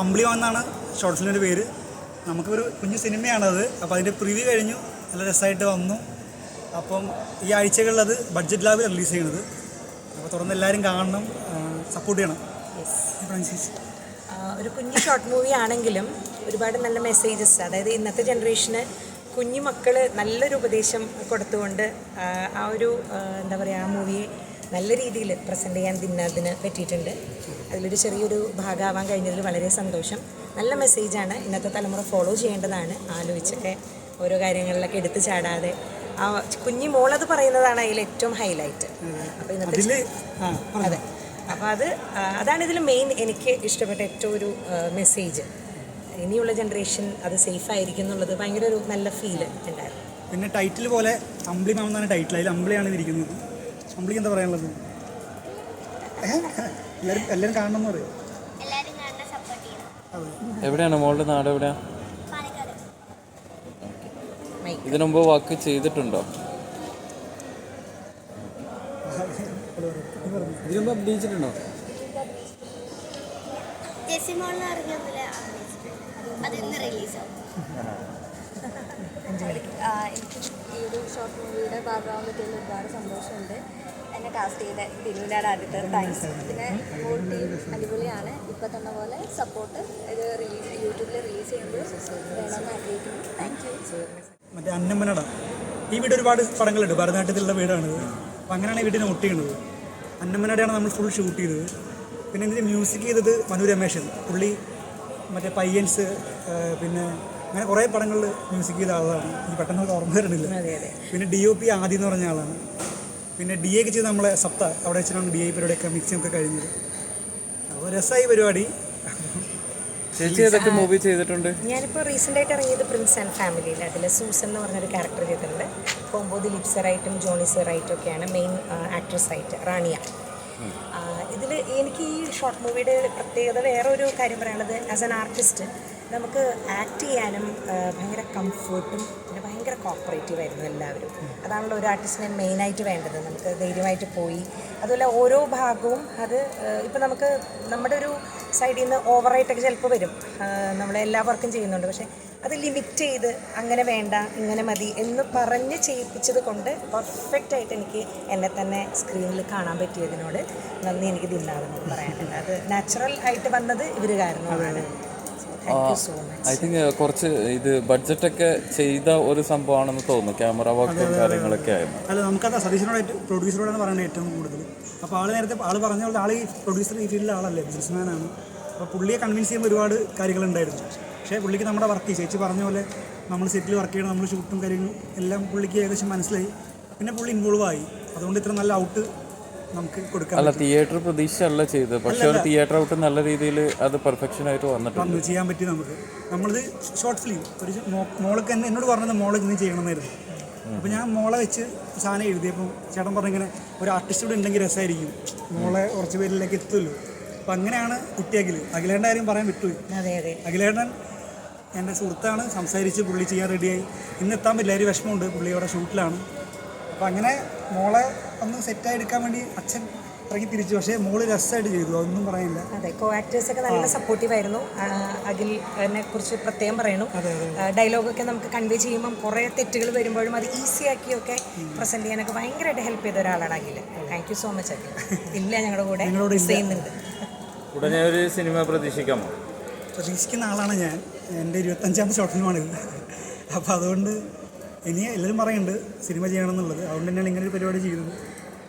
അമ്പിളി എന്നാണ് ഷോർട്ട് ഫിലിമിന്റെ പേര്. നമുക്കൊരു കുഞ്ഞു സിനിമയാണത്. അപ്പോൾ അതിന്റെ പ്രിവ്യൂ കഴിഞ്ഞു. നല്ല രസമായിട്ട് വന്നു. അപ്പം ഈ ആഴ്ചകളിൽ അത് ബഡ്ജറ്റ് ലാബിൽ റിലീസ് ചെയ്യുന്നത് അപ്പോൾ തുറന്ന് എല്ലാവരും കാണണം. സപ്പോർട്ട് ചെയ്യണം. ഫ്രാൻസിസ് ഒരു കുഞ്ഞു ഷോർട്ട് മൂവി ആണെങ്കിലും ഒരുപാട് നല്ല മെസ്സേജസ് അതായത് ഇന്നത്തെ ജനറേഷന് കുഞ്ഞു മക്കൾ നല്ലൊരു ഉപദേശം കൊടുത്തുകൊണ്ട് ആ, ആ ഒരു എന്താ പറയുക ആ മൂവിയെ നല്ല രീതിയിൽ പ്രസന്റ് ചെയ്യാൻ ദിന്നതിന് പറ്റിയിട്ടുണ്ട്. അതിലൊരു ചെറിയൊരു ഭാഗമാവാൻ കഴിഞ്ഞതിൽ വളരെ സന്തോഷം. നല്ല മെസ്സേജാണ്. ഇന്നത്തെ തലമുറ ഫോളോ ചെയ്യേണ്ടതാണ്. ആലോചിച്ചൊക്കെ ഓരോ കാര്യങ്ങളിലൊക്കെ എടുത്തു ചാടാതെ. ആ കുഞ്ഞി മോളത് പറയുന്നതാണ് അതിൽ ഏറ്റവും ഹൈലൈറ്റ് അപ്പോൾ ഇന്നത്തെ അതെ. അപ്പോൾ അത് അതാണ് ഇതിൽ മെയിൻ എനിക്ക് ഇഷ്ടപ്പെട്ട ഏറ്റവും ഒരു മെസ്സേജ് ഇനിയുള്ള ജനറേഷൻ അത് സേഫ് ആയിരിക്കും എന്നുള്ളത് ഭയങ്കര ഒരു നല്ല ഫീൽ ഉണ്ടായിരുന്നു. പിന്നെ ടൈറ്റിൽ പോലെ അമ്പിളി മാം എന്നാണ് ടൈറ്റിൽ അതിൽ അമ്പിളിയാണ് ഇതിരിക്കുന്നത്. അമ്പിളിക്ക് എന്താ പറയാനുള്ളത്? എല്ലാവരും എല്ലാവരും കാണണം എന്ന് പറയും? എവിടെയാണ്? മോളുടെ നാട് എവിടെയാ? ഇതിനു മുമ്പ് വർക്ക് ചെയ്തിട്ടുണ്ടോ? ഇതിനുമ്പോ അഭിനയിച്ചിട്ടുണ്ടോ? അത് ഇന്ന് റിലീസാവും ആ, എനിക്ക് ഈ ഒരു ഷോർട്ട് മൂവിയുടെ ഭാഗമാകാൻ പറ്റിയതിൽ ഒരുപാട് സന്തോഷമുണ്ട്. എന്നെ കാസ്റ്റ് ചെയ്ത ദിനുവിനാണ് ആദ്യത്തെ താങ്ക്സ് പിന്നെ മോൾ ടീം അടിപൊളിയാണ്. ഇപ്പം തന്ന പോലെ സപ്പോർട്ട് ഇത് റിലീസ് യൂട്യൂബിൽ റിലീസ് ചെയ്യുമ്പോൾ വേണമെന്ന് ആഗ്രഹിക്കുന്നു. താങ്ക് യു മറ്റേ അന്നമ്മനട. ഈ വീട് ഒരുപാട് പടങ്ങളുണ്ട്. ഭരതനാട്യത്തിലുള്ള വീടാണിത്. അപ്പം അങ്ങനെയാണ് ഈ വീടിനെ ചെയ്യുന്നത് അന്നമ്മനടയാണ് നമ്മൾ ഫുൾ ഷൂട്ട് ചെയ്തത്. പിന്നെ ഇതിന്റെ മ്യൂസിക് ചെയ്തത് മനു രമേശൻ. പുള്ളി മറ്റേ പയ്യൻസ് പിന്നെ അങ്ങനെ കുറേ പടങ്ങളിൽ മ്യൂസിക് ചെയ്ത ആളാണ്. എനിക്ക് പെട്ടെന്ന് ഓർമ്മ വരുന്നില്ല അതെ അതെ. പിന്നെ ഡി ഒ പി ആദ്യം എന്ന് പറഞ്ഞ ആളാണ്. പിന്നെ ഡി എക്ക് ചെയ്ത് നമ്മളെ സപ്ത അവിടെ വെച്ചിട്ടാണ് ഡി ഐ പരിപാടിയൊക്കെ മിക്സിംഗ് ഒക്കെ കഴിഞ്ഞത്. അപ്പോൾ രസമായി പരിപാടി. ചേച്ചി ഏതൊക്കെ മൂവി ചെയ്തിട്ടുണ്ട്? ഞാനിപ്പോൾ റീസെന്റ് ആയിട്ട് ഇറങ്ങിയത് പ്രിൻസ് ആൻഡ് ഫാമിലിയിൽ അതിൽ സൂസൻ എന്ന് പറഞ്ഞൊരു ക്യാരക്ടർ ചെയ്തിട്ടുണ്ട്. കോമ്പോ ദിലീപ് സറായിട്ടും ജോണി സറായിട്ടും ഒക്കെയാണ് മെയിൻ ആക്ട്രസ് ആയിട്ട് റാണിയ. ഇതിൽ എനിക്ക് ഈ ഷോർട്ട് മൂവിയുടെ പ്രത്യേകത വേറെ ഒരു കാര്യം പറയാനുള്ളത്. ആസ് ആൻ ആർട്ടിസ്റ്റ് നമുക്ക് ആക്ട് ചെയ്യാനും ഭയങ്കര കംഫർട്ടും പിന്നെ ഭയങ്കര കോപ്പറേറ്റീവ് ആയിരുന്നു എല്ലാവരും. അതാണല്ലോ ഒരു ആർട്ടിസ്റ്റിന് മെയിനായിട്ട് വേണ്ടത്. നമുക്ക് ധൈര്യമായിട്ട് പോയി. അതുപോലെ ഓരോ ഭാഗവും അത് ഇപ്പം നമുക്ക് നമ്മുടെ ഒരു സൈഡിൽ നിന്ന് ഓവറായിട്ടൊക്കെ ചിലപ്പോൾ വരും. നമ്മൾ എല്ലാ വർക്കും ചെയ്യുന്നുണ്ട്. പക്ഷേ അത് ലിമിറ്റ് ചെയ്ത് അങ്ങനെ വേണ്ട ഇങ്ങനെ മതി എന്ന് പറഞ്ഞ് ചെയ്യിപ്പിച്ചത് കൊണ്ട് പെർഫെക്റ്റായിട്ട് എനിക്ക് എന്നെ തന്നെ സ്ക്രീനിൽ കാണാൻ പറ്റിയതിനോട് നന്ദി എനിക്ക് ദിന്നാതെന്ന് പറയാനുണ്ട് അത് നാച്ചുറൽ ആയിട്ട് വന്നത് ഇവർ കാരണമാണ് ഐ തിങ്ക് കുറച്ച് ഇത് ബഡ്ജറ്റൊക്കെ ചെയ്ത ഒരു സംഭവമാണെന്ന് തോന്നുന്നു. ക്യാമറ വർക്കും കാര്യങ്ങളൊക്കെ ആയിരുന്നു. അല്ല നമുക്കത് സതീശനോടായിട്ട് പ്രൊഡ്യൂസറോടാണ് പറയുന്നത് ഏറ്റവും കൂടുതൽ. അപ്പോൾ ആൾ നേരത്തെ ആൾ പറഞ്ഞ പോലെ ആൾ ഈ പ്രൊഡ്യൂസർ ഈ ഫീൽഡിലെ ആളല്ലേ ബിസിനസ്മാനാണ് അപ്പോൾ പുള്ളിയെ കൺവിൻസ് ചെയ്യുമ്പോൾ ഒരുപാട് കാര്യങ്ങളുണ്ടായിരുന്നു പക്ഷേ പുള്ളിക്ക് നമ്മുടെ വർക്ക് ചേച്ചി പറഞ്ഞ പോലെ നമ്മൾ സെറ്റിൽ വർക്ക് ചെയ്യണം നമ്മൾ ഷൂട്ടും കാര്യങ്ങളും എല്ലാം പുള്ളിക്ക് ഏകദേശം മനസ്സിലായി. പിന്നെ പുള്ളി ഇൻവോൾവ് ആയി. അതുകൊണ്ട് ഇത്ര നല്ല ഔട്ട് നമുക്ക് കൊടുക്കാൻ അല്ല തിയേറ്റർ പ്രതീക്ഷയല്ല ചെയ്തത്. പക്ഷെ ഒരു തിയേറ്റർ ഔട്ട് നല്ല രീതിയിൽ അത് പെർഫെക്ഷൻ ആയിട്ട് വന്നിട്ടുണ്ട്. വന്നു. ചെയ്യാൻ പറ്റി നമുക്ക്. നമ്മളിത് ഷോർട്ട് ഫിലിം ഒരു മോളൊക്കെ മോൾക്ക് എന്നെ എന്നോട് പറഞ്ഞത് മോളെ ഇന്ന് ചെയ്യണമെന്നായിരുന്നു. അപ്പോൾ ഞാൻ മോളെ വെച്ച് സാധനം എഴുതിയപ്പോൾ ചേട്ടൻ പറഞ്ഞിങ്ങനെ ഒരു ആർട്ടിസ്റ്റ് കൂടെ ഉണ്ടെങ്കിൽ രസമായിരിക്കും മോളെ കുറച്ച് പേരിലേക്ക് എത്തുമല്ലോ. അപ്പം അങ്ങനെയാണ് കുട്ടിയാക്കിൽ അഖിലേട്ടന്റെ കാര്യം പറയാൻ വിട്ടുപോയി അഖിലേണ്ടൻ അഖിലേട്ടൻ എന്റെ സുഹൃത്താണ്. സംസാരിച്ച് പുള്ളി ചെയ്യാൻ റെഡിയായി ഇന്ന് എത്താൻ പറ്റില്ല ഒരു വിഷമമുണ്ട്. പുള്ളി അവിടെ ഷൂട്ടിലാണ് അപ്പം അങ്ങനെ മോളെ ഒന്ന് സെറ്റായി എടുക്കാൻ വേണ്ടി അച്ഛൻ ഇറങ്ങി തിരിച്ചു. പക്ഷേ മോൾ രസമായിട്ട് ചെയ്തു. അതൊന്നും പറയാനില്ല അതെ കോ ആക്ടേഴ്സ് ഒക്കെ നല്ല സപ്പോർട്ടീവ് ആയിരുന്നു. അതിൽ എന്നെ കുറിച്ച് പ്രത്യേകം പറയണം. ഡയലോഗൊക്കെ നമുക്ക് കൺവേ ചെയ്യുമ്പം കുറേ തെറ്റുകൾ വരുമ്പോഴും അത് ഈസി ആക്കിയൊക്കെ പ്രസന്റ് ചെയ്യാനൊക്കെ ഭയങ്കരമായിട്ട് ഹെൽപ്പ് ചെയ്ത ഒരാളാണ് Akhil thank you so much Akhil ഇല്ല ഞങ്ങളുടെ കൂടെ ചെയ്യുന്നുണ്ട്. ഉടനെ ഒരു സിനിമ പ്രതീക്ഷിക്കാമോ? പ്രതീക്ഷിക്കുന്ന ആളാണ് ഞാൻ. എന്റെ ഇരുപത്തഞ്ചാമത്തെ ഷോർട്ട് ഫിലിമാണിത് അപ്പോൾ അതുകൊണ്ട് ഇനി എല്ലാവരും പറയുന്നുണ്ട് സിനിമ ചെയ്യണം എന്നുള്ളത് അതുകൊണ്ട് തന്നെയാണ് ഇങ്ങനെ ഒരു പരിപാടി ചെയ്യുന്നത്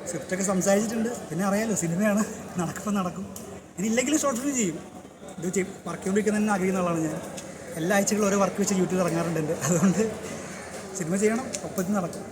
സ്ക്രിപ്റ്റൊക്കെ സംസാരിച്ചിട്ടുണ്ട്. പിന്നെ അറിയാലോ സിനിമയാണ്. നടക്കുമ്പോൾ നടക്കും. ഇനി ഇല്ലെങ്കിലും ഷോർട്ട് ഫിലിം ചെയ്യും. ഇത് ചെയ്യും വർക്ക് ചെയ്തുകൊണ്ടിരിക്കുന്ന തന്നെ ആഗ്രഹിക്കുന്ന ആളാണ് ഞാൻ. എല്ലാ ആഴ്ചകളും ഓരോ വർക്ക് വെച്ച് യൂട്യൂബിൽ ഇറങ്ങാറുണ്ട് എന്റെ. അതുകൊണ്ട് സിനിമ ചെയ്യണം ഒപ്പത്തിന് നടക്കും.